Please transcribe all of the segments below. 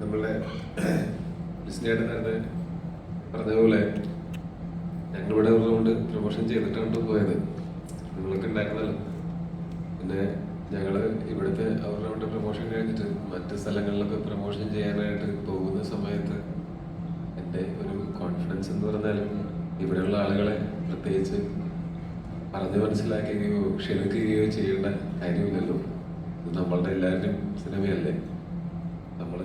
നമ്മളുടെ ലിസ്നേട്ട് നേരത്തെ പറഞ്ഞ പോലെ ഞങ്ങളിവിടെ ഉള്ളതുകൊണ്ട് പ്രൊമോഷൻ ചെയ്തിട്ടാണ് പോയത്. നിങ്ങളൊക്കെ ഉണ്ടായിരുന്നല്ലോ. പിന്നെ ഞങ്ങൾ ഇവിടുത്തെ അവരുടെ അവിടെ പ്രൊമോഷൻ കഴിഞ്ഞിട്ട് മറ്റ് സ്ഥലങ്ങളിലൊക്കെ പ്രൊമോഷൻ ചെയ്യാനായിട്ട് പോകുന്ന സമയത്ത് എന്റെ ഒരു കോൺഫിഡൻസ് എന്ന് പറഞ്ഞാലും ഇവിടെയുള്ള ആളുകളെ പ്രത്യേകിച്ച് പറഞ്ഞു മനസ്സിലാക്കുകയോ ക്ഷണിക്കുകയോ ചെയ്യേണ്ട കാര്യമില്ലല്ലോ. നമ്മളുടെ എല്ലാവരുടെയും സിനിമയല്ലേ. നമ്മൾ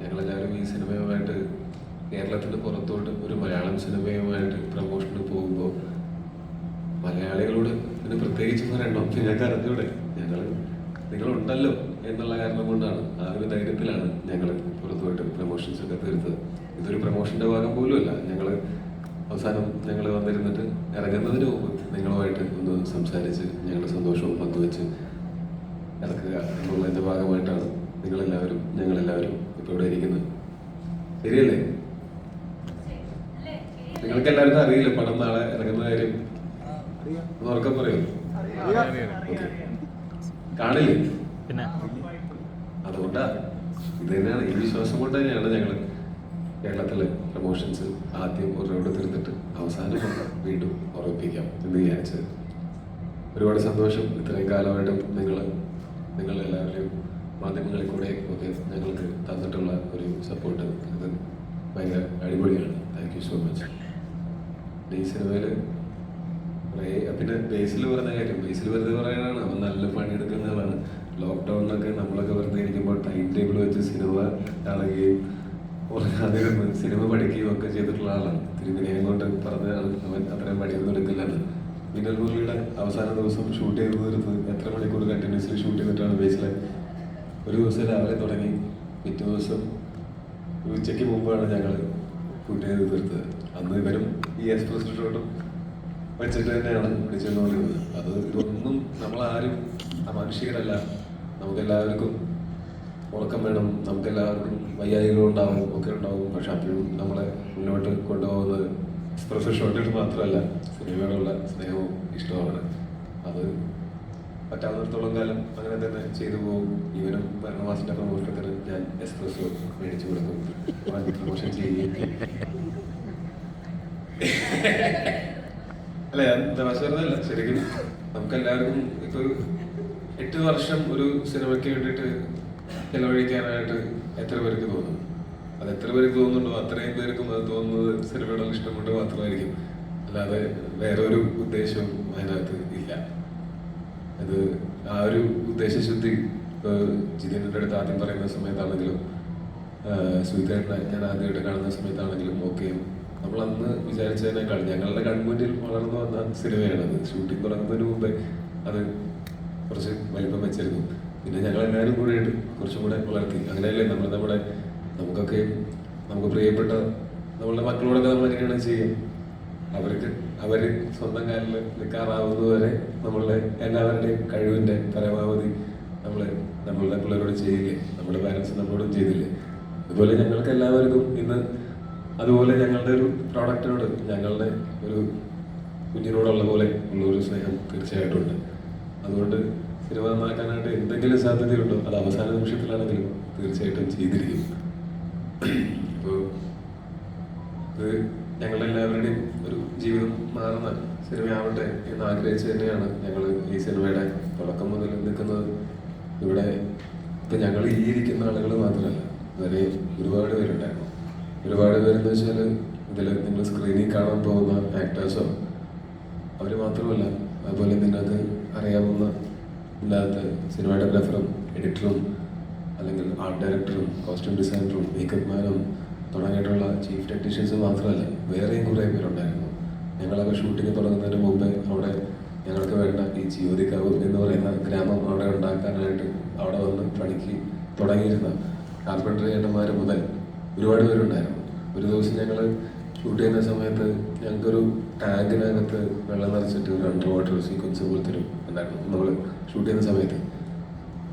ഞങ്ങളെല്ലാവരും ഈ സിനിമയുമായിട്ട് കേരളത്തിന് പുറത്തോട്ട് ഒരു മലയാളം സിനിമയുമായിട്ട് പ്രമോഷന് പോകുമ്പോൾ മലയാളികളോട് ഇതിന് പ്രത്യേകിച്ച് പറയണം ഞങ്ങൾക്ക് അറിഞ്ഞൂടെ ഞങ്ങൾ നിങ്ങളുണ്ടല്ലോ എന്നുള്ള കാരണം കൊണ്ടാണ് ആ ഒരു ധൈര്യത്തിലാണ് ഞങ്ങൾ പുറത്തുപോയിട്ട് പ്രമോഷൻസൊക്കെ തീർത്തത്. ഇതൊരു പ്രമോഷന്റെ ഭാഗം പോലുമല്ല ഞങ്ങൾ അവസാനം ഞങ്ങൾ വന്നിരുന്നിട്ട് ഇറങ്ങുന്നതിന് മുമ്പ് നിങ്ങളുമായിട്ട് ഒന്ന് സംസാരിച്ച് ഞങ്ങളുടെ സന്തോഷവും പങ്കുവെച്ച് ഇറക്കുക എന്നുള്ളതിന്റെ ഭാഗമായിട്ടാണ് നിങ്ങളെല്ലാവരും ഞങ്ങളെല്ലാവരും ഇപ്പോൾ ഇവിടെ ഇരിക്കുന്നത്. ശരിയല്ലേ? നിങ്ങൾക്ക് എല്ലാവർക്കും അറിയില്ല പടം നാളെ ഇറങ്ങുന്ന കാര്യം? ഉറക്കം പറയൂ കാണില്ലേ? പിന്നെ. അതുകൊണ്ടാ. ഇത് തന്നെയാണ്. ഈ വിശ്വാസം കൊണ്ട് തന്നെയാണ് ഞങ്ങൾ കേരളത്തിലെ പ്രൊമോഷൻസ് ആദ്യം ഒരു റൗണ്ട് തീർത്തിട്ട് അവസാനം വീണ്ടും ഉറപ്പിക്കാം എന്ന് വിചാരിച്ചത്. ഒരുപാട് സന്തോഷം. ഇത്രയും കാലമായിട്ടും നിങ്ങൾ നിങ്ങൾ എല്ലാവരുടെയും മാധ്യമങ്ങളിൽ കൂടെ ഒക്കെ ഞങ്ങൾക്ക് തന്നിട്ടുള്ള ഒരു സപ്പോർട്ട് അത് ഭയങ്കര അടിപൊളിയാണ്. താങ്ക് യു സോ മച്ച് ഈ സിനിമയിൽ പിന്നെ ബേസിൽ പറഞ്ഞ കാര്യം ബേസിൽ വെറുതെ പറയാനാണ് അവൻ നല്ല പണിയെടുക്കുന്നതാണ്. ലോക്ക്ഡൗണിലൊക്കെ നമ്മളൊക്കെ വെറുതെ ഇരിക്കുമ്പോൾ ടൈം ടേബിൾ വെച്ച് സിനിമ കാണുകയും ഉറങ്ങാതിരുന്ന് സിനിമ പഠിക്കുകയും ഒക്കെ ചെയ്തിട്ടുള്ള ആളാണ്. ഇത്തിരി വിനയം കൊണ്ട് പറഞ്ഞാൽ അവൻ അത്രയും പണിയൊന്നും എടുക്കില്ലാണ് വിനൽ മുരളിയുടെ അവസാന ദിവസം ഷൂട്ട് ചെയ്ത് തീർത്ത് എത്ര മണിക്കൂർ കണ്ടിന്യൂസ്ലി ഷൂട്ട് ചെയ്തിട്ടാണ് ബേസിലെ ഒരു ദിവസം രാവിലെ തുടങ്ങി. പിറ്റേ ദിവസം ഉച്ചയ്ക്ക് മുമ്പാണ് ഞങ്ങൾ കൂട്ടുകാർ തീർത്തത് അന്ന് ഇവരും ഈ എക്സ്പ്രസ് റിസോർട്ടും വെച്ചിട്ട് തന്നെയാണ് വിളിച്ചുകൊണ്ടിരുന്നത് അത് ഇതൊന്നും നമ്മളാരും അമാനുഷികരല്ല. നമുക്കെല്ലാവർക്കും ഉറക്കം വേണം. നമുക്കെല്ലാവർക്കും വയ്യായികളും ഉണ്ടാവും ഒക്കെ ഉണ്ടാവും. പക്ഷെ അപ്പോഴും നമ്മളെ മുന്നോട്ട് കൊണ്ടുപോകുന്നത് എക്സ്പ്രസ് ഷോട്ടിട്ട് മാത്രമല്ല സിനിമയോടുള്ള സ്നേഹവും ഇഷ്ടവുമാണ്. അത് പറ്റാവുന്നിടത്തോളം കാലം അങ്ങനെ തന്നെ ചെയ്തു പോകും. ഇവനും ഭരണവാസിന്റെ പ്രമോഷണത്തിന് ഞാൻ എക്സ്പ്രസ് മേടിച്ചു കൊടുക്കും പ്രമോഷൻ ചെയ്യുകയും. ചെയ്യും. അല്ല തമാശ ശരിക്കും നമുക്ക് എല്ലാവർക്കും ഇപ്പൊ എട്ട് വർഷം ഒരു സിനിമയ്ക്ക് വേണ്ടിയിട്ട് ചെലവഴിക്കാനായിട്ട് എത്ര പേർക്ക് തോന്നും? അത് എത്ര പേർക്ക് തോന്നുന്നുണ്ടോ? അത്രയും പേർക്കും അത് തോന്നുന്നത് സിനിമയോടുള്ള ഇഷ്ടം കൊണ്ട് മാത്രമായിരിക്കും. അല്ലാതെ വേറെ ഒരു ഉദ്ദേശവും അതിനകത്ത് ഇല്ല. അത് ആ ഒരു ഉദ്ദേശശുദ്ധി ഇപ്പൊ ജിതേന്ദ്രന്റെ അടുത്ത് ആദ്യം പറയുന്ന സമയത്താണെങ്കിലും സുഹിതേട്ടനെ ഞാൻ ആദ്യമായിട്ട് കാണുന്ന സമയത്താണെങ്കിലും ഓക്കെ നമ്മൾ അന്ന് വിചാരിച്ചതിനേക്കാൾ ഞങ്ങളുടെ കൺമുന്നിൽ വളർന്നു വന്ന സിനിമയാണത് ഷൂട്ടിംഗ് തുടങ്ങുന്നതിന് മുമ്പേ അത് കുറച്ച് വലിപ്പം വെച്ചിരുന്നു. പിന്നെ ഞങ്ങൾ എല്ലാവരും കൂടെ ഇട്ട് കുറച്ചും കൂടെ വളർത്തി. അങ്ങനെയല്ലേ നമ്മൾ നമ്മുടെ നമുക്കൊക്കെ നമുക്ക് പ്രിയപ്പെട്ട നമ്മളുടെ മക്കളോടൊക്കെ നമ്മൾ എങ്ങനെയാണ് ചെയ്യുക. അവർക്ക് അവർ സ്വന്തം കാലിൽ നിൽക്കാറാവുന്നതുവരെ നമ്മളുടെ എല്ലാവരുടെയും കഴിവിന്റെ പരമാവധി നമ്മൾ നമ്മളുടെ പിള്ളേരോട് ചെയ്യില്ലേ? നമ്മുടെ പാരൻസ് നമ്മളോടും ചെയ്തില്ലേ? അതുപോലെ ഞങ്ങൾക്ക് എല്ലാവർക്കും ഇന്ന് അതുപോലെ ഞങ്ങളുടെ ഒരു പ്രോഡക്റ്റിനോട് ഞങ്ങളുടെ ഒരു കുഞ്ഞിനോടുള്ള പോലെ ഉള്ള ഒരു സ്നേഹം തീർച്ചയായിട്ടും ഉണ്ട് അതുകൊണ്ട് സിനിമ നന്നാക്കാനായിട്ട് എന്തെങ്കിലും സാധ്യതയുണ്ടോ? അത് അവസാന നിമിഷത്തിലാണെങ്കിലും തീർച്ചയായിട്ടും ചെയ്തിരിക്കും. അപ്പോൾ ഇത് ഞങ്ങളെല്ലാവരുടെയും ജീവിതം മാറുന്ന സിനിമയാവട്ടെ എന്ന് ആഗ്രഹിച്ച് തന്നെയാണ് ഞങ്ങൾ ഈ സിനിമയുടെ തുടക്കം മുതൽ നിൽക്കുന്നത്. ഇവിടെ ഇപ്പം ഞങ്ങൾ ഈ ഇരിക്കുന്ന ആളുകൾ മാത്രമല്ല വേറെ ഒരുപാട് പേരുണ്ടായിരുന്നു. ഒരുപാട് പേരെന്ന് വെച്ചാൽ ഇതിൽ നിങ്ങൾ സ്ക്രീനിൽ കാണാൻ പോകുന്ന ആക്ടേഴ്സോ അവർ മാത്രമല്ല അതുപോലെ നിങ്ങൾക്ക് അറിയാവുന്ന ഇല്ലാത്ത സിനിമാറ്റോഗ്രാഫറും എഡിറ്ററും അല്ലെങ്കിൽ ആർട്ട് ഡയറക്ടറും കോസ്റ്റ്യൂം ഡിസൈനറും മേക്കപ്പ് മാനും തുടങ്ങിയിട്ടുള്ള ചീഫ് ടെക്നീഷ്യൻസ് മാത്രമല്ല വേറെയും കുറേ പേരുണ്ടായിരുന്നു. ഞങ്ങളൊക്കെ ഷൂട്ടിംഗ് തുടങ്ങുന്നതിന് മുമ്പേ അവിടെ ഞങ്ങൾക്ക് വേണ്ട ഈ ജ്യോതിക്കാവ് എന്ന് പറയുന്ന ഗ്രാമം അവിടെ ഉണ്ടാക്കാനായിട്ട് അവിടെ വന്ന് പണിക്ക് തുടങ്ങിയിരുന്ന കാർപ്പന്റർ ചേട്ടന്മാർ മുതൽ ഒരുപാട് പേരുണ്ടായിരുന്നു. ഒരു ദിവസം ഞങ്ങൾ ഷൂട്ട് ചെയ്യുന്ന സമയത്ത് ഞങ്ങൾക്കൊരു ടാങ്കിനകത്ത് വെള്ളം നിറച്ചിട്ട് ഒരു അണ്ടർ വാട്ടർ സീക്വൻസ് പോലത്തെ ഒരു ഉണ്ടായിരുന്നു. നമ്മൾ ഷൂട്ട് ചെയ്യുന്ന സമയത്ത്.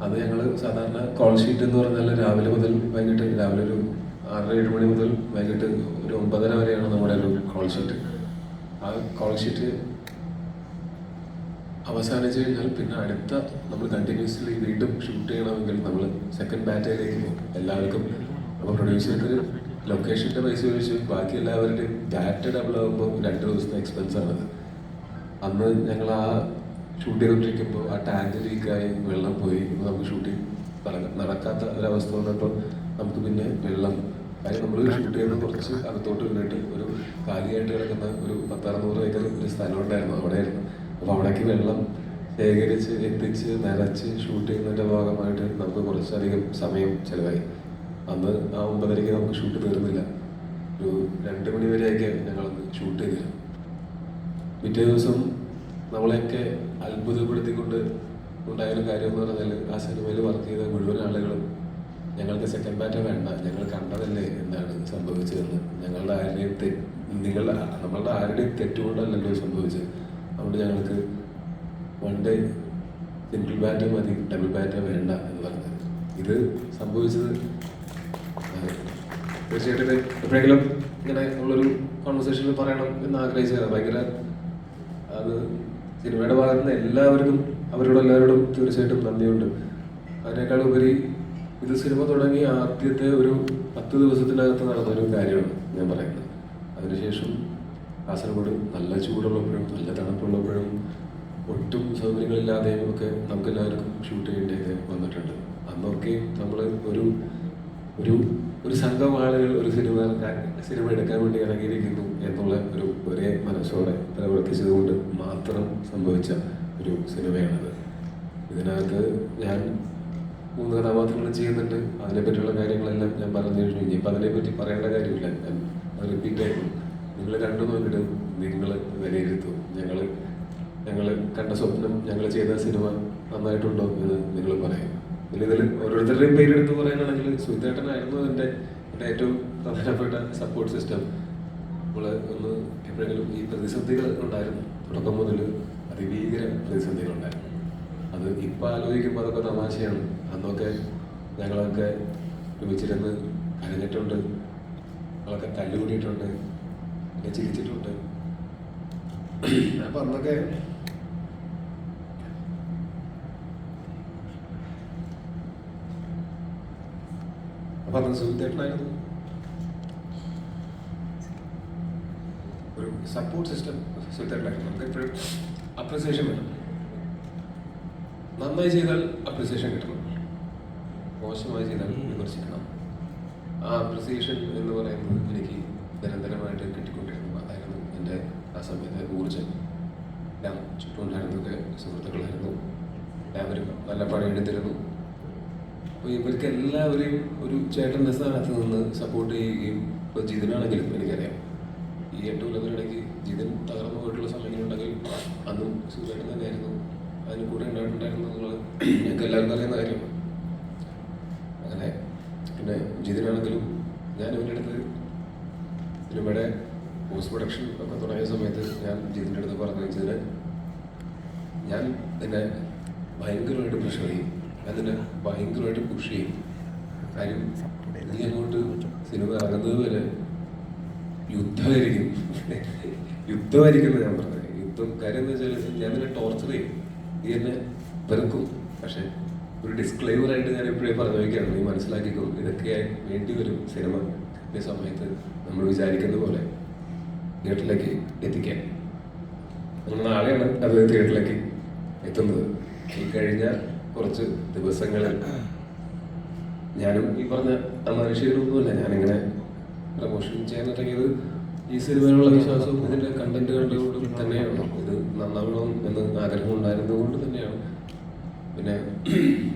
അത് ഞങ്ങൾ സാധാരണ കോൾ ഷീറ്റ് എന്ന് പറഞ്ഞാൽ രാവിലെ മുതൽ വൈകിട്ട് രാവിലെ ഒരു ആറര ഏഴ് മണി മുതൽ വൈകിട്ട് ഒരു ഒമ്പതര വരെയാണ് നമ്മുടെ ഒരു കോൾ ഷീറ്റ് ആ കോളേജ് ഷീറ്റ് അവസാനിച്ച് കഴിഞ്ഞാൽ പിന്നെ അടുത്ത നമ്മൾ കണ്ടിന്യൂസ്ലി വീണ്ടും ഷൂട്ട് ചെയ്യണമെങ്കിൽ നമ്മൾ സെക്കൻഡ് ബാറ്റയിലേക്ക് പോകും. എല്ലാവർക്കും അപ്പോൾ പ്രൊഡ്യൂസർക്ക് ലൊക്കേഷന്റെ പൈസ ചോദിച്ചു. ബാക്കി എല്ലാവരുടെയും ഡാറ്റ ഡബിൾ ആകുമ്പോൾ രണ്ട് ദിവസത്തെ എക്സ്പെൻസ് ആണത്. അന്ന് ഞങ്ങൾ ആ ഷൂട്ട് ചെയ്തുകൊണ്ടിരിക്കുമ്പോൾ ആ ടാങ്ക് ലീക്കായി വെള്ളം പോയി. നമുക്ക് ഷൂട്ടിംഗ് നടക്കാത്ത ഒരവസ്ഥ വന്നപ്പോൾ നമുക്ക് പിന്നെ വെള്ളം കാര്യം ഷൂട്ട് ചെയ്യുന്ന കുറച്ച് അകത്തോട്ട് നിന്നിട്ട് ഒരു കാലിയായിട്ട് കിടക്കുന്ന ഒരു പത്തറുന്നൂറ് ഏക്കർ ഒരു സ്ഥലം ഉണ്ടായിരുന്നു അവിടെ അപ്പോൾ അവിടേക്ക് വെള്ളം ശേഖരിച്ച് എത്തിച്ച് നിറച്ച് ഷൂട്ട് ചെയ്യുന്നതിന്റെ ഭാഗമായിട്ട് നമുക്ക് കുറച്ചധികം സമയം ചിലവായി. അന്ന് ആ ഒമ്പതരയ്ക്ക് നമുക്ക് ഷൂട്ട് തീർന്നില്ല. ഒരു രണ്ട് മണി വരെയൊക്കെ ഞങ്ങളന്ന് ഷൂട്ട് ചെയ്തിരുന്നു. പിറ്റേ ദിവസം നമ്മളെയൊക്കെ അത്ഭുതപ്പെടുത്തിക്കൊണ്ട് ഉണ്ടായൊരു കാര്യം എന്ന് പറഞ്ഞാൽ ആ സിനിമയിൽ വർക്ക് ചെയ്ത മുഴുവൻ ആളുകളും ഞങ്ങൾക്ക് സെക്കൻഡ് ബാറ്റ വേണ്ട. ഞങ്ങൾ കണ്ടതല്ലേ എന്താണ് സംഭവിച്ചതെന്ന്. ഞങ്ങളുടെ ആരുടെയും നിങ്ങളുടെ നമ്മളുടെ ആരുടെയും തെറ്റുകൊണ്ടല്ലല്ലോ സംഭവിച്ചത്. അതുകൊണ്ട് ഞങ്ങൾക്ക് വൺ ഡേ സിംഗിൾ ബാറ്റ മതി ഡബിൾ ബാറ്റ് വേണ്ട എന്ന് പറഞ്ഞത്. ഇത് സംഭവിച്ചത്. തീർച്ചയായിട്ടും എപ്പോഴെങ്കിലും ഇങ്ങനെ ഉള്ളൊരു കോൺവെർസേഷനിൽ പറയണം എന്ന് ആഗ്രഹിച്ചതാണ്. ഭയങ്കര അത് സിനിമയുടെ ഭാഗത്ത് നിന്ന് എല്ലാവർക്കും അവരോട് എല്ലാവരോടും തീർച്ചയായിട്ടും നന്ദിയുണ്ട്. അതിനേക്കാൾ ഉപരി ഇത് സിനിമ തുടങ്ങി ആദ്യത്തെ ഒരു പത്ത് ദിവസത്തിനകത്ത് നടന്ന ഒരു കാര്യമാണ് ഞാൻ പറയുന്നത്. അതിനുശേഷം കാസർഗോഡ് നല്ല ചൂടുള്ളപ്പോഴും നല്ല തണുപ്പുള്ളപ്പോഴും ഒട്ടും സൗകര്യങ്ങളില്ലാതെയും ഒക്കെ നമുക്ക് എല്ലാവർക്കും ഷൂട്ട് ചെയ്യേണ്ടത് വന്നിട്ടുണ്ട്. അന്നൊക്കെ നമ്മൾ ഒരു ഒരു ഒരു സംഘം ആളുകൾ ഒരു സിനിമ സിനിമ എടുക്കാൻ വേണ്ടി ഇറങ്ങിയിരിക്കുന്നു എന്നുള്ള ഒരു ഒരേ മനസ്സോടെ പ്രവർത്തിച്ചതുകൊണ്ട് മാത്രം സംഭവിച്ച ഒരു സിനിമയാണത്. ഇതിനകത്ത് ഞാൻ മൂന്ന് കഥാപാത്രങ്ങൾ ചെയ്യുന്നുണ്ട്. അതിനെപ്പറ്റിയുള്ള കാര്യങ്ങളെല്ലാം ഞാൻ പറഞ്ഞു കഴിഞ്ഞു. ഇനിയിപ്പോൾ അതിനെപ്പറ്റി പറയേണ്ട കാര്യമില്ല. റിപ്പീറ്റ് ആയിരുന്നു നിങ്ങൾ കണ്ടു നോക്കിയിട്ട് നിങ്ങൾ വിലയിരുത്തും ഞങ്ങൾ ഞങ്ങൾ കണ്ട സ്വപ്നം ഞങ്ങൾ ചെയ്ത സിനിമ നന്നായിട്ടുണ്ടോ എന്ന് നിങ്ങൾ പറയും. പിന്നെ ഇതിൽ ഓരോരുത്തരുടെയും പേരെടുത്ത് പറയാനാണെങ്കിൽ സുധേട്ടനായിരുന്നു എന്റെ എന്റെ ഏറ്റവും പ്രധാനപ്പെട്ട സപ്പോർട്ട് സിസ്റ്റം നമ്മൾ ഒന്ന് എപ്പോഴെങ്കിലും ഈ പ്രതിസന്ധികൾ ഉണ്ടായിരുന്നു. തുടക്കം മുതൽ അതിഭീകര പ്രതിസന്ധികൾ ഉണ്ടായിരുന്നു. അത് ഇപ്പം ആലോചിക്കുമ്പോൾ അതൊക്കെ തമാശയാണ്. അന്നൊക്കെ ഞങ്ങളൊക്കെ രൂപിച്ചിരുന്ന് കരഞ്ഞിട്ടുണ്ട്. ഞങ്ങളൊക്കെ തല്ലുകൂടിയിട്ടുണ്ട്. പിന്നെ ചിരിച്ചിട്ടുണ്ട്. അപ്പം അന്നൊക്കെ അപ്പം അന്ന് സുഹൃത്തേട്ടനായിരുന്നു. ഒരു സപ്പോർട്ട് സിസ്റ്റം സുഹൃത്തേട്ടനായിരുന്നു. നമുക്ക് എപ്പോഴും അപ്രിസിയേഷൻ വേണം. നന്നായി ചെയ്താൽ അപ്രിസിയേഷൻ കിട്ടണം. മോശമായി ചെയ്താൽ വിമർശിക്കണം. ആ അപ്രിസിയേഷൻ എന്ന് പറയുന്നത് എനിക്ക് നിരന്തരമായിട്ട് കിട്ടിക്കൊണ്ടിരുന്നു. അതായിരുന്നു എന്റെ ആ സമയത്തെ ഊർജം. എല്ലാം ചുറ്റുമുണ്ടായിരുന്നത് സുഹൃത്തുക്കളായിരുന്നു. എല്ലാവരും നല്ല പണിയെടുത്തിരുന്നു അപ്പോൾ ഇവർക്ക് എല്ലാവരെയും ഒരു ചേട്ടന്റെ സ്ഥാനത്ത് നിന്ന് സപ്പോർട്ട് ചെയ്യുകയും ഇപ്പോൾ ജിതിനാണെങ്കിലും എനിക്കറിയാം. ഈ എട്ട് കൊല്ലത്തിനിടയ്ക്ക് ജിതിൻ തകർന്നു പോയിട്ടുള്ള സമയങ്ങളുണ്ടെങ്കിൽ അന്നും സുഖമായിട്ട് തന്നെയായിരുന്നു. അതിന് കൂടെ ഉണ്ടായിട്ടുണ്ടായിരുന്നു എന്നുള്ളത് ഞങ്ങൾക്ക് എല്ലാവർക്കും അറിയുന്ന പിന്നെ ജിതിനാണെങ്കിലും ഞാൻ അവന്റെ അടുത്ത് സിനിമയുടെ പോസ്റ്റ് പ്രൊഡക്ഷൻ ഒക്കെ തുടങ്ങിയ സമയത്ത് ഞാൻ ജിതിന്റെ അടുത്ത് പറഞ്ഞു വെച്ചതിന് ഞാൻ നിന്നെ ഭയങ്കരമായിട്ട് പ്രഷർ ചെയ്യും. ഞാൻ ഭയങ്കരമായിട്ട് പുഷ് ചെയ്യും. കാര്യം നീ അങ്ങോട്ട് സിനിമ ഇറങ്ങുന്നത് വരെ യുദ്ധമായിരിക്കും. യുദ്ധമായിരിക്കുന്നത് ഞാൻ പറഞ്ഞത്. യുദ്ധം കാര്യം എന്ന് വെച്ചാൽ ഞാൻ നിന്നെ ടോർച്ചർ ചെയ്യും. നീ എന്നെ വെറുക്കും. പക്ഷെ ഒരു ഡിസ്ക്ലെയിമർ ആയിട്ട് ഞാൻ എപ്പോഴേ പറഞ്ഞു വയ്ക്കുകയാണ് നീ മനസ്സിലാക്കിക്കോ ഇതൊക്കെ വേണ്ടി വരും സിനിമ. ഈ സമയത്ത് നമ്മൾ വിചാരിക്കുന്ന പോലെ തിയേറ്ററിലേക്ക് എത്തിക്കാൻ നമ്മൾ നാളെയാണ് അത് തിയേറ്ററിലേക്ക് എത്തുന്നത്. ഈ കഴിഞ്ഞ കുറച്ച് ദിവസങ്ങളിൽ ഞാനും ഈ പറഞ്ഞ മനുഷ്യരൊന്നുമല്ല ഞാനിങ്ങനെ പ്രമോഷൻ ചെയ്യാൻ തുടങ്ങിയത് ഈ സിനിമയിലുള്ള വിശ്വാസവും ഇതിന്റെ കണ്ടന്റുകളുടെ കൊണ്ടും തന്നെയാണ്. ഇത് നന്നാവണം എന്ന് ആഗ്രഹം ഉണ്ടായിരുന്നത് തന്നെയാണ്. പിന്നെ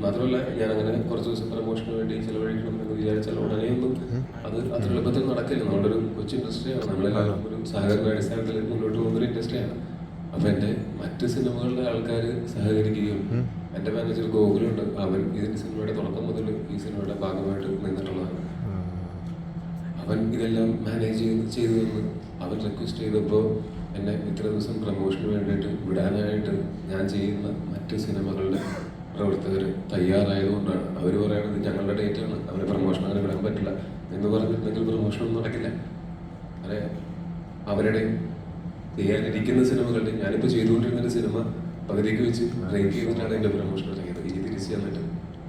മാത്രമല്ല ഞാൻ അങ്ങനെ കുറച്ച് ദിവസം പ്രമോഷന് വേണ്ടി ചിലവഴിക്കണം എന്ന് വിചാരിച്ചാൽ ഉടനെയൊന്നും അത് അത്ര എളുപ്പത്തിൽ നടക്കില്ല. ഒരു കൊച്ചു ഇൻഡസ്ട്രിയാണ് നമ്മളെല്ലാവരും ഒരു സഹകരണ അടിസ്ഥാനത്തിൽ മുന്നോട്ട് പോകുന്നൊരു ഇൻഡസ്ട്രിയാണ് അപ്പൊ എന്റെ മറ്റ് സിനിമകളുടെ ആൾക്കാർ സഹകരിക്കുകയും എന്റെ മാനേജർ ഗോകുലുണ്ട്. അവൻ ഇതിന്റെ സിനിമയുടെ തുടക്കം മുതൽ ഈ സിനിമയുടെ ഭാഗമായിട്ട് നിന്നിട്ടുള്ളതാണ്. അവൻ ഇതെല്ലാം മാനേജ് ചെയ്ത് ചെയ്തു തന്നു അവൻ റിക്വസ്റ്റ് ചെയ്തപ്പോൾ എന്നെ ഇത്ര ദിവസം പ്രമോഷന് വേണ്ടിയിട്ട് വിടാനായിട്ട് ഞാൻ ചെയ്യുന്ന മറ്റ് സിനിമകളുടെ പ്രവർത്തകർ തയ്യാറായതുകൊണ്ടാണ്. അവർ പറയുന്നത് ഞങ്ങളുടെ ഡേറ്റാണ്. അവരെ പ്രമോഷൻ അങ്ങനെ വിടാൻ പറ്റില്ല. എന്ന് പറഞ്ഞിട്ടുണ്ടെങ്കിൽ പ്രമോഷനൊന്നും നടക്കില്ല. അതെ അവരുടെ ചെയ്യാനിരിക്കുന്ന സിനിമകളുടെ ഞാനിപ്പോൾ ചെയ്തുകൊണ്ടിരുന്ന ഒരു സിനിമ പകുതിക്ക് വെച്ച് ബ്രേക്ക് ചെയ്തിട്ടാണ് എന്റെ പ്രൊമോഷൻ തുടങ്ങിയത് ഇനി തിരിച്ച് ചെന്നിട്ട്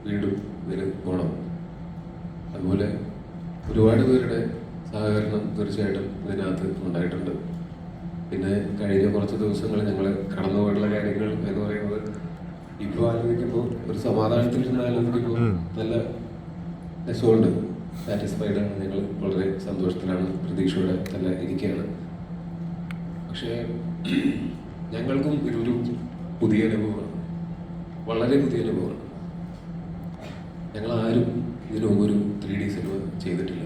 വീണ്ടും ഇതിന് പോകണം അതുപോലെ ഒരുപാട് പേരുടെ സഹകരണം തീർച്ചയായിട്ടും ഇതിനകത്ത് ഉണ്ടായിട്ടുണ്ട്. പിന്നെ കഴിഞ്ഞ കുറച്ച് ദിവസങ്ങൾ ഞങ്ങൾ കടന്നുപോയിട്ടുള്ള കാര്യങ്ങൾ എന്ന് പറയുന്നത് ഇപ്പോൾ ആലോചിക്കുമ്പോൾ ഒരു സമാധാനത്തിൽ ആലോചിക്കുമ്പോൾ നല്ല രസമുണ്ട്. സാറ്റിസ്ഫൈഡ് ആണ് ഞങ്ങൾ വളരെ സന്തോഷത്തിലാണ് പ്രതീക്ഷയോടെ തന്നെ ഇരിക്കുകയാണ്. പക്ഷേ ഞങ്ങൾക്കും ഇതൊരു പുതിയ അനുഭവമാണ്. വളരെ പുതിയ അനുഭവമാണ്. ഞങ്ങൾ ആരും ഇതിനു മുമ്പ് ഒരു ത്രീ ഡി സിനിമ ചെയ്തിട്ടില്ല.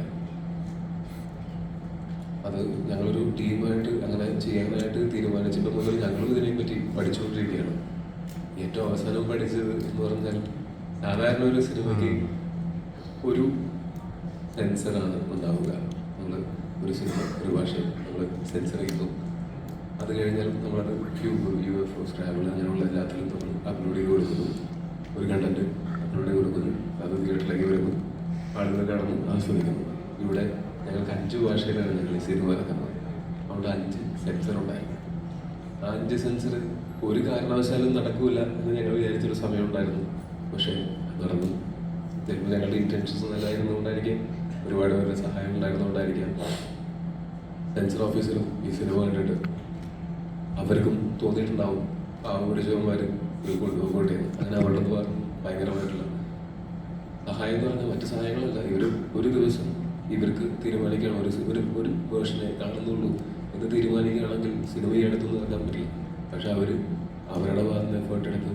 അത് ഞങ്ങളൊരു ടീമായിട്ട് അങ്ങനെ ചെയ്യാനായിട്ട് തീരുമാനിച്ചപ്പോൾ ഏറ്റവും അവസാനം പഠിച്ചത് എന്ന് പറഞ്ഞാൽ സാധാരണ ഒരു സിനിമയ്ക്ക് ഒരു സെൻസറാണ് ഉണ്ടാവുക. നമ്മൾ ഒരു സിനിമ ഒരു ഭാഷ. നമ്മൾ സെൻസർ ചെയ്യുന്നു അത് കഴിഞ്ഞാൽ നമ്മളത് cube U F O Scrabble അങ്ങനെയുള്ള എല്ലാത്തിലും നമ്മൾ അപ്ലോഡ് ചെയ്ത് കൊടുക്കുന്നു. ഒരു കണ്ടന്റ് അപ്ലോഡ് ചെയ്ത് കൊടുക്കുന്നു. അത് തിയേറ്ററിലേക്ക് വരുന്നു. ആളുകൾ കാണുന്നു ആസ്വദിക്കുന്നു. ഇവിടെ ഞങ്ങൾക്ക് അഞ്ച് ഭാഷയിലാണ് ഞങ്ങൾ ഈ സിനിമ ഇറക്കുന്നത് അവിടെ അഞ്ച് സെൻസർ ഉണ്ടായിരുന്നു ആ അഞ്ച് സെൻസർ ഒരു കാരണവശാലും നടക്കൂല എന്ന് ഞങ്ങൾ വിചാരിച്ചൊരു സമയം ഉണ്ടായിരുന്നു പക്ഷേ നടന്നു. ചിലപ്പോൾ ഞങ്ങളുടെ ഇന്റൻഷൻസ് നല്ലതായിരുന്നുകൊണ്ടായിരിക്കാം ഒരുപാട് പേരുടെ സഹായം ഉണ്ടായിരുന്നുകൊണ്ടായിരിക്കാം സെൻസർ ഓഫീസറും ഈ സിനിമ കണ്ടിട്ട് അവർക്കും തോന്നിയിട്ടുണ്ടാവും ഇത് കൊണ്ടുപോകട്ടെ. അങ്ങനെ അവരുടെ പറഞ്ഞു ഭയങ്കരമായിട്ടുള്ള സഹായം എന്ന് പറഞ്ഞാൽ മറ്റു സഹായങ്ങളല്ല. ഇവർ ഒരു ദിവസം ഇവർക്ക് തീരുമാനിക്കണം ഒരു ഒരു ഒരു വേർഷനെ കാണുന്നുള്ളൂ എന്ന് തീരുമാനിക്കുകയാണെങ്കിൽ സിനിമ നടക്കാൻ പറ്റില്ല. പക്ഷെ അവർ അവരുടെ ഭാഗത്ത് എഫേർട്ട് എടുത്ത്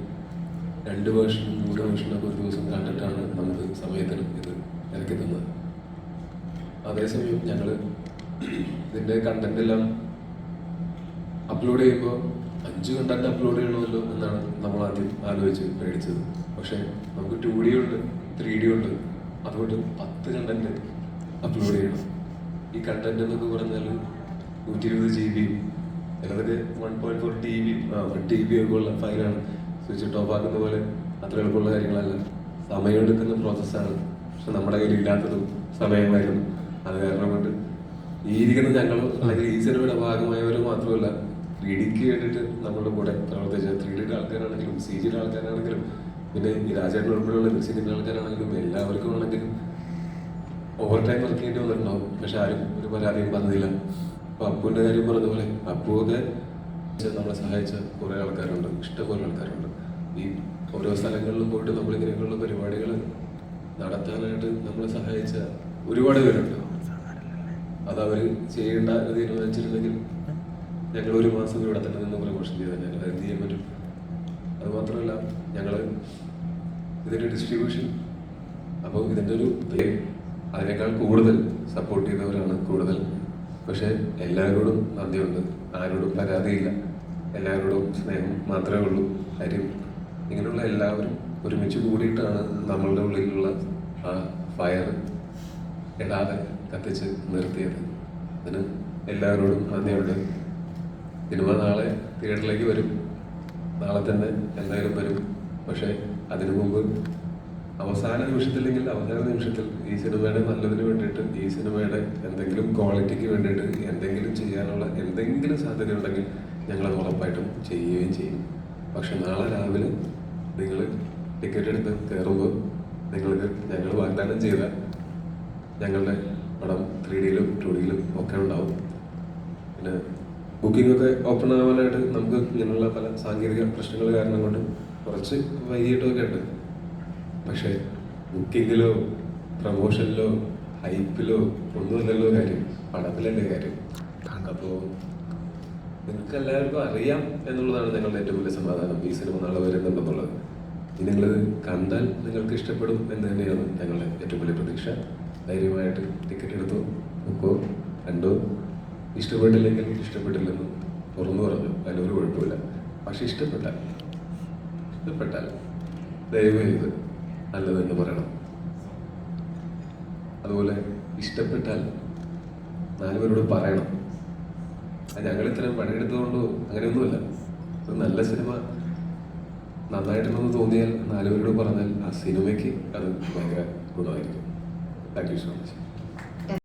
രണ്ട് വേർഷനും മൂന്ന് വേർഷനൊക്കെ ഒരു ദിവസം കണ്ടിട്ടാണ് നമുക്ക് സമയത്തിന് ഇത് ഇറക്കി തന്നത് അതേസമയം ഞങ്ങൾ ഇതിന്റെ കണ്ടന്റ് എല്ലാം അപ്ലോഡ് ചെയ്യുമ്പോൾ അഞ്ച് കണ്ടന്റ് അപ്ലോഡ് ചെയ്യണമല്ലോ എന്നാണ് നമ്മൾ ആദ്യം ആലോചിച്ച് പേടിച്ചത്. പക്ഷേ നമുക്ക് ടു ഡി ഉണ്ട് ത്രീ ഡി ഉണ്ട്. അതുകൊണ്ട് പത്ത് കണ്ടന്റ് അപ്ലോഡ് ചെയ്യണം. ഈ കണ്ടന്റ് എന്നൊക്കെ പറഞ്ഞാൽ നൂറ്റി ഇരുപത് ജി ബി ചിലതൊക്കെ വൺ പോയിന്റ് ഫോർ ഒക്കെ ഉള്ള ഫയലാണ് സ്വിച്ച് ടോപ്പ് ആക്കുന്ന പോലെ അത്ര എളുപ്പമുള്ള കാര്യങ്ങളല്ല. സമയമെടുക്കുന്ന പ്രോസസ്സാണ് പക്ഷെ നമ്മുടെ കയ്യിൽ ഇല്ലാത്തതും സമയമായിരുന്നു. അത് കാരണം കൊണ്ട് ഈ ഇരിക്കുന്ന ഞങ്ങൾ അല്ലെങ്കിൽ ഈ സിനിമയുടെ ഭാഗമായവർ മാത്രമല്ല ത്രീ ഡിക്ക് വേണ്ടിയിട്ട് നമ്മുടെ കൂടെ പ്രവർത്തിച്ച ത്രീ ഡിയുടെ ആൾക്കാരാണെങ്കിലും സി ജിയുടെ ആൾക്കാരാണെങ്കിലും പിന്നെ ഈ രാജേട്ടൻ ഉൾപ്പെടെയുള്ള മിക്സിങ്ങിന്റെ ആൾക്കാരാണെങ്കിലും എല്ലാവർക്കും ആണെങ്കിലും ഓവർ ടൈം വർക്ക് ചെയ്യേണ്ടി വന്നിട്ടുണ്ടാവും. പക്ഷെ ആരും ഒരു പരാതിയും പറഞ്ഞില്ല. അപ്പൊ അപ്പുവിന്റെ കാര്യം പറഞ്ഞ പോലെ അപ്പുവൊക്കെ നമ്മളെ സഹായിച്ച കുറെ ആൾക്കാരുണ്ട് ഇഷ്ടംപോലെ ആൾക്കാരുണ്ട്. ഈ ഓരോ സ്ഥലങ്ങളിലും പോയിട്ട് നമ്മൾ ഇങ്ങനെയൊക്കെയുള്ള പരിപാടികൾ നടത്താനായിട്ട് നമ്മളെ സഹായിച്ച ഒരുപാട് പേരുണ്ട്. അത് അവർ ചെയ്യേണ്ട തീരുമാനിച്ചിരുന്നെങ്കിൽ ഞങ്ങൾ ഒരു മാസം ഇവിടെ തന്നെ നിന്ന് പ്രമോഷൻ ചെയ്താൽ ഞങ്ങൾ എന്ത് ചെയ്യാൻ പറ്റും? അത് മാത്രമല്ല ഞങ്ങൾ ഇതിന്റെ ഡിസ്ട്രിബ്യൂഷൻ അപ്പോൾ ഇതിന്റെ ഒരു അതിനേക്കാൾ കൂടുതൽ സപ്പോർട്ട് ചെയ്തവരാണ് കൂടുതൽ. പക്ഷെ എല്ലാവരോടും നന്ദിയുണ്ട്. ആരോടും പരാതിയില്ല. എല്ലാവരോടും സ്നേഹം മാത്രമേ ഉള്ളൂ. കാര്യം ഇങ്ങനെയുള്ള എല്ലാവരും ഒരുമിച്ച് കൂടിയിട്ടാണ് നമ്മളുടെ ഉള്ളിലുള്ള ആ ഫയർ ഇടാതെ കത്തിച്ച് നിർത്തിയത്. അതിന് എല്ലാവരോടും നന്ദിയുണ്ട്. സിനിമ നാളെ തിയേറ്ററിലേക്ക് വരും. നാളെ തന്നെ എന്തായാലും വരും. പക്ഷേ അതിനു മുമ്പ് അവസാന നിമിഷത്തില്ലെങ്കിൽ അവസാന നിമിഷത്തിൽ ഈ സിനിമയുടെ നല്ലതിന് വേണ്ടിയിട്ട് ഈ സിനിമയുടെ എന്തെങ്കിലും ക്വാളിറ്റിക്ക് വേണ്ടിയിട്ട് എന്തെങ്കിലും ചെയ്യാനുള്ള എന്തെങ്കിലും സാധ്യത ഉണ്ടെങ്കിൽ ഞങ്ങളത് ഉറപ്പായിട്ടും ചെയ്യുകയും ചെയ്യും. പക്ഷെ നാളെ രാവിലെ നിങ്ങൾ ടിക്കറ്റ് എടുത്ത് കയറുമ്പോൾ നിങ്ങൾക്ക് ഞങ്ങൾ വാഗ്ദാനം ചെയ്ത ഞങ്ങളുടെ പടം ത്രീ ഡിയിലും ടു ഡിയിലും ഒക്കെ ഉണ്ടാവും. പിന്നെ ബുക്കിംഗ് ഒക്കെ ഓപ്പൺ ആവാനായിട്ട് നമുക്ക് ഇങ്ങനെയുള്ള പല സാങ്കേതിക പ്രശ്നങ്ങൾ കാരണം കൊണ്ട് കുറച്ച് വൈകിട്ടൊക്കെ ഉണ്ട്. പക്ഷേ ബുക്കിങ്ങിലോ പ്രമോഷനിലോ ഹൈപ്പിലോ ഒന്നുമില്ലല്ലോ കാര്യം. പടത്തിലല്ലേ കാര്യം. അപ്പോൾ നിങ്ങൾക്ക് എല്ലാവർക്കും അറിയാം എന്നുള്ളതാണ് നിങ്ങളുടെ ഏറ്റവും വലിയ സമാധാനം ഈ സിനിമ നാളെ വരുന്നുണ്ടെന്നുള്ളത്. ഇനി നിങ്ങൾ കണ്ടാൽ നിങ്ങൾക്ക് ഇഷ്ടപ്പെടും എന്ന് തന്നെയാണ് ഞങ്ങളുടെ ഏറ്റവും വലിയ പ്രതീക്ഷ. ധൈര്യമായിട്ട് ടിക്കറ്റ് എടുത്തു ബുക്കോ കണ്ടോ. ഇഷ്ടപ്പെട്ടില്ലെങ്കിൽ ഇഷ്ടപ്പെട്ടില്ലെന്ന് തുറന്നു പറഞ്ഞു. അതിലൊരു കുഴപ്പമില്ല. പക്ഷെ ഇഷ്ടപ്പെട്ടാൽ ഇഷ്ടപ്പെട്ടാൽ ദയവ് ചെയ്ത് നല്ലതെന്ന് പറയണം. അതുപോലെ ഇഷ്ടപ്പെട്ടാൽ നാലുപേരോട് പറയണം. ഞങ്ങൾ ഇത്രയും പണിയെടുത്തതുകൊണ്ടോ അങ്ങനെയൊന്നുമല്ല. ഒരു നല്ല സിനിമ നന്നായിട്ടുണ്ടെന്ന് തോന്നിയാൽ നാലുപേരോട് പറഞ്ഞാൽ ആ സിനിമയ്ക്ക് അത് ഭയങ്കര ഗുണമായിരിക്കും. Thank you so much